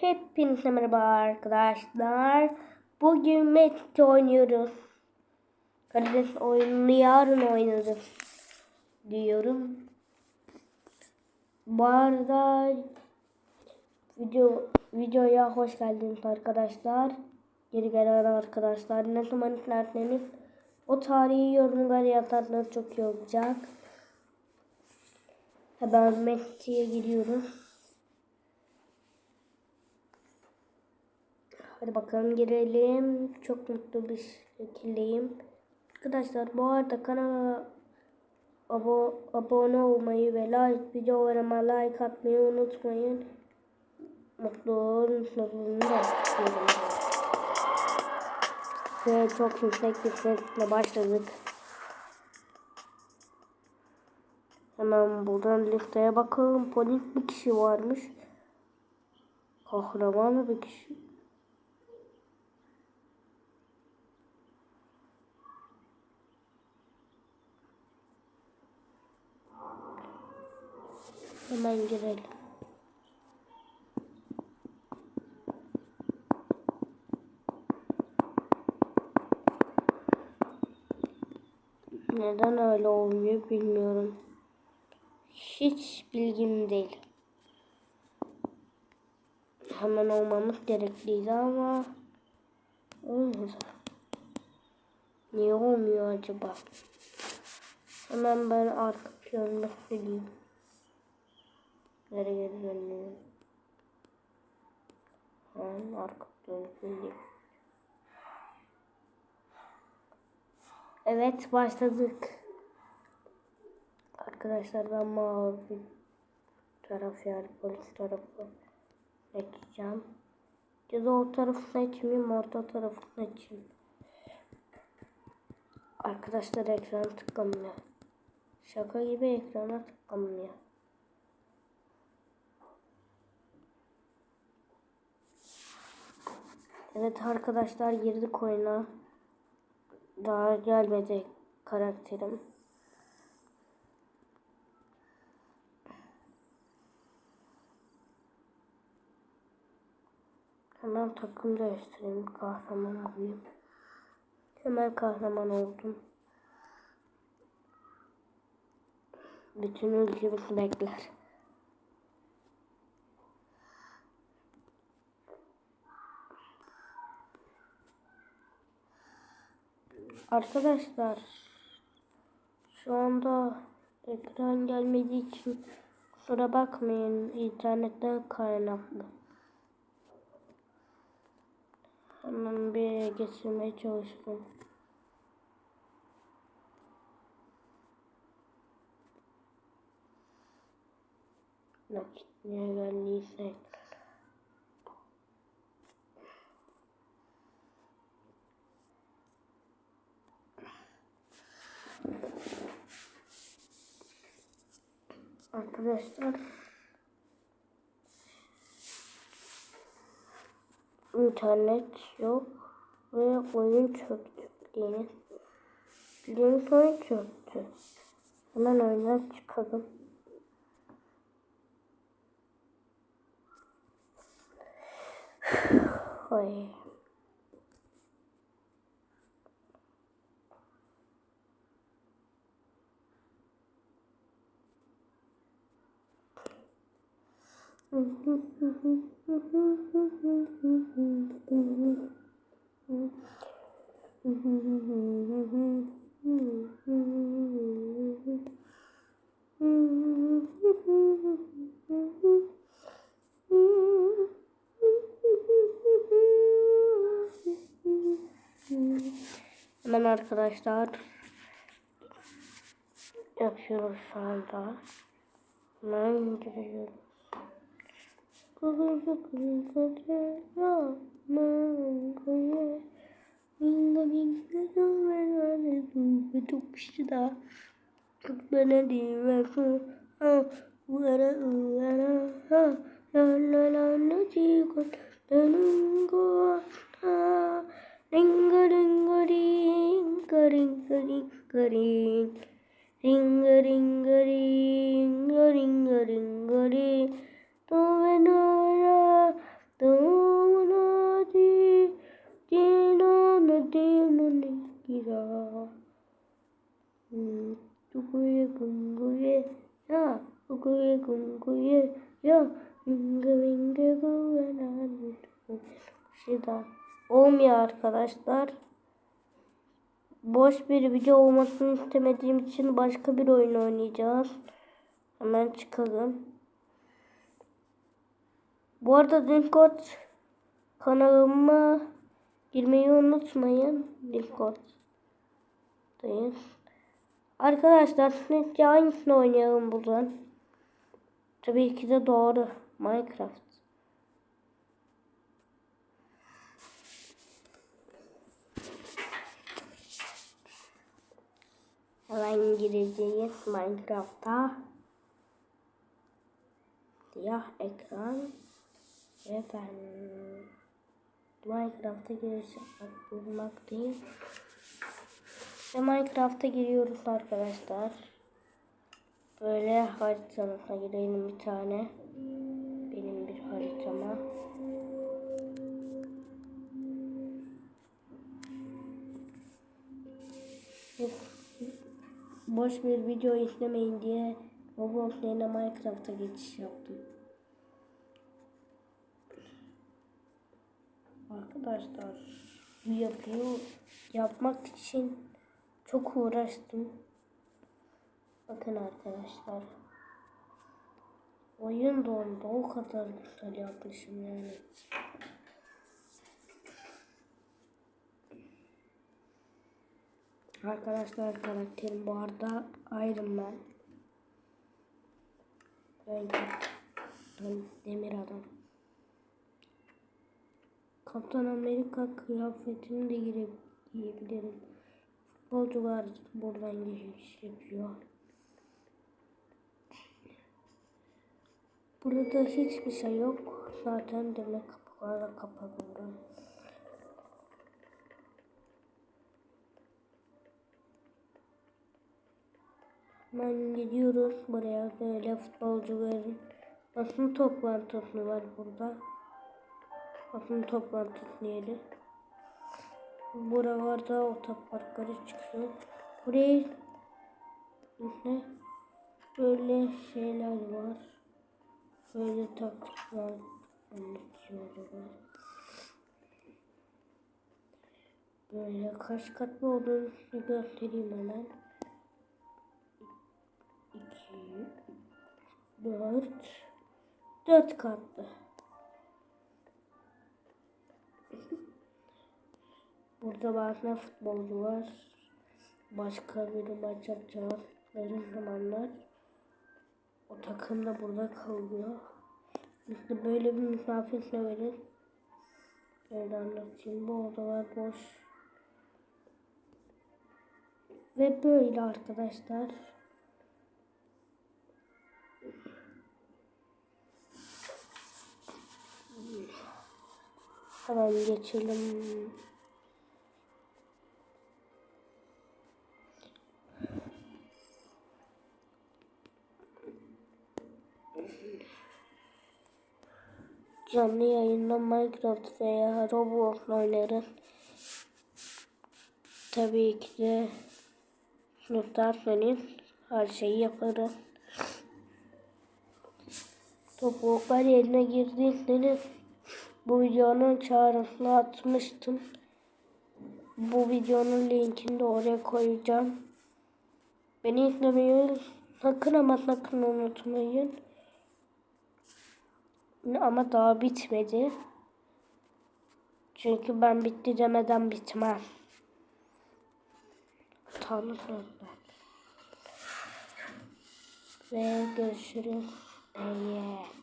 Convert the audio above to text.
Hepinize merhaba arkadaşlar. Bugün Metin oynuyoruz. Karides oyununu yarın oynarız. Diyorum. Bu arada video videoya hoş geldiniz arkadaşlar. Geri gelen arkadaşlar ne zaman izlerseniz o tarihi yorumlara yazarsanız çok iyi olacak. Hemen Messi'ye giriyoruz. Hadi bakalım girelim. Çok mutlu bir şekildeyim. Arkadaşlar bu arada kanala abo abone olmayı ve like videolarıma like atmayı unutmayın. Mutlu mutluluğunu da. Ve çok yüksek bir sesle başladık. Hemen buradan listeye bakalım. Polis bir kişi varmış. Kahraman bir kişi. Hemen girelim. Neden öyle olmuyor bilmiyorum. Hiç bilgim değil. Hemen olmamız gerekliydi ama olmadı. Niye olmuyor acaba? Hemen ben arka planına sileyim. Geri geri dönüyorum. Hemen arka sileyim. Evet başladık. Arkadaşlar ben mavi taraf yani polis tarafı seçeceğim. Ya da o tarafı seçmeyeyim orta tarafı seçeyim. Arkadaşlar ekran tıklamıyor. Şaka gibi ekrana tıklamıyor. Evet arkadaşlar girdik oyuna. Daha gelmedi karakterim. Hemen takım değiştireyim. Kahraman olayım. Hemen kahraman oldum. Bütün ülkemiz bekler. Arkadaşlar şu anda ekran gelmediği için kusura bakmayın internetten kaynaklı. Hemen bir geçirmeye çalıştım. Nakit niye geldiyse Arkadaşlar internet yok ve oyun çöktü bildiğiniz. Bildiğiniz oyun çöktü. Hemen oyundan çıkalım. Ay. Hemen arkadaşlar yapıyoruz şu anda. Hemen 거기서 그래서 링거링거링 거링거링거링 Guguye gunguye ya Guguye gunguye ya Winge winge guvenan şey daha olmuyor arkadaşlar. Boş bir video olmasını istemediğim için başka bir oyun oynayacağız. Hemen çıkalım. Bu arada Discord kanalıma girmeyi unutmayın. Discord'dayız. Arkadaşlar sizce hangisini oynayalım buradan? Tabii ki de doğru. Minecraft. Hemen gireceğiz Minecraft'a. Siyah ekran. Ben Minecraft'a giriş yapmak bulmaktayım. Ve Minecraft'a giriyoruz arkadaşlar. Böyle haritasına girelim bir tane. Benim bir haritama. Boş bir video izlemeyin diye Roblox yerine Minecraft'a geçiş yaptım. Arkadaşlar bu yapıyı yapmak için çok uğraştım. Bakın arkadaşlar. Oyun dondu. O kadar güzel yapmışım yani. Arkadaşlar karakterim bu arada Iron Man. Böyle demir adam. Kaptan Amerika kıyafetini de girip giyebilirim. Futbolcular buradan geçiş yapıyor. Burada hiçbir şey yok. Zaten demek kapılarla burası. Hemen gidiyoruz buraya böyle futbolcuların basın toplantısı var burada. Basın toplantısı yeri. Buralarda otoparkları çıkıyor. Buraya böyle şeyler var. Böyle taktikler anlatıyorlar. Böyle kaç katlı olduğunu göstereyim hemen. 2 4 4 katlı. Burada bazen futbolcu var. Başka bir maç yapacakları zamanlar o takım da burada kalıyor. İşte böyle bir misafir severiz. Böyle anlatayım. Bu odalar boş. Ve böyle arkadaşlar. Hemen geçelim. Canlı yayında Minecraft veya Roblox oynarız. Tabii ki de sınıftarsanız her şeyi yaparız. Topluluklar yerine girdiyseniz bu videonun çağrısını atmıştım. Bu videonun linkini de oraya koyacağım. Beni izlemeyi sakın ama sakın unutmayın. Ama daha bitmedi. Çünkü ben bitti demeden bitmez. Tanrı sözler. Ve görüşürüz. Yeah.